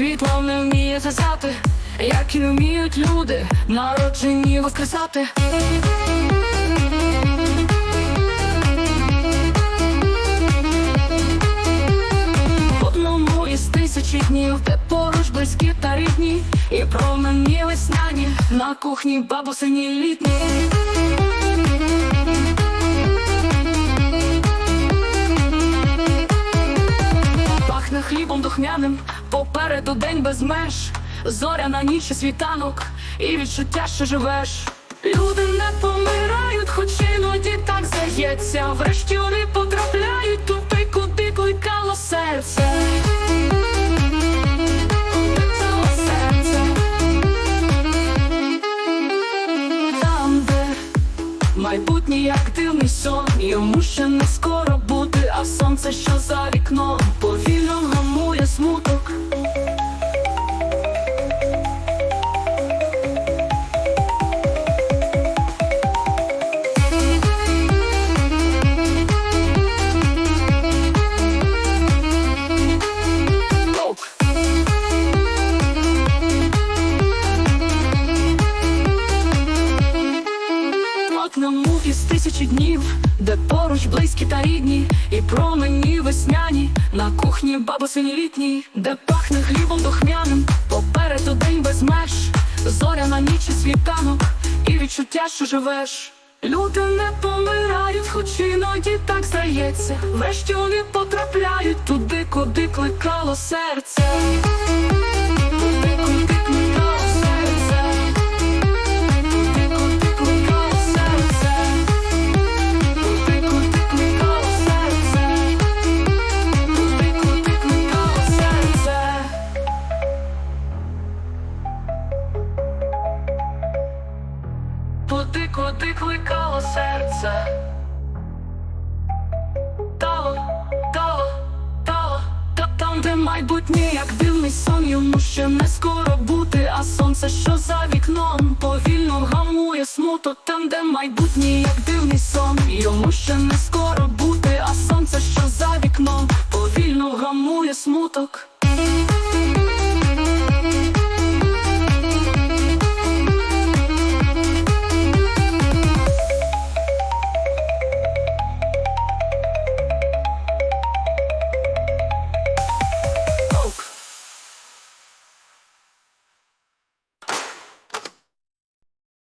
Світло не вміє згасати, як і вміють люди, народжені воскресати. Із тисячі днів, де поруч близькі та рідні, і промені весняні на кухні бабусині літні. Пахне хлібом духмяним, попереду день без меж, зоря на ніч і світанок, і відчуття, що живеш. Люди не помирають, хоч іноді так здається. Врешті вони потрапляють туди, куди кликало серце. Майбутнє як дивний сон, йому ще не скоро бути, а сонце, що за вікном, днів, де поруч близькі та рідні, і промені весняні на кухні бабусині літній, де пахне хлібом духмяним, попереду день без меж, зоря на ніч і світанок, і відчуття, що живеш. Люди не помирають, хоч іноді так здається. Врешті вони потрапляють туди, куди кликало серце. Туди, куди кликало серце. Тало, тало, тало, та там, де майбутнє, як дивний сон, йому ще не скоро бути, а сонце, що за вікном, повільно гамує смуток, там, де майбутнє, як дивний сон, йому ще не скоро бути, а сонце, що за вікном, повільно гамує смуток.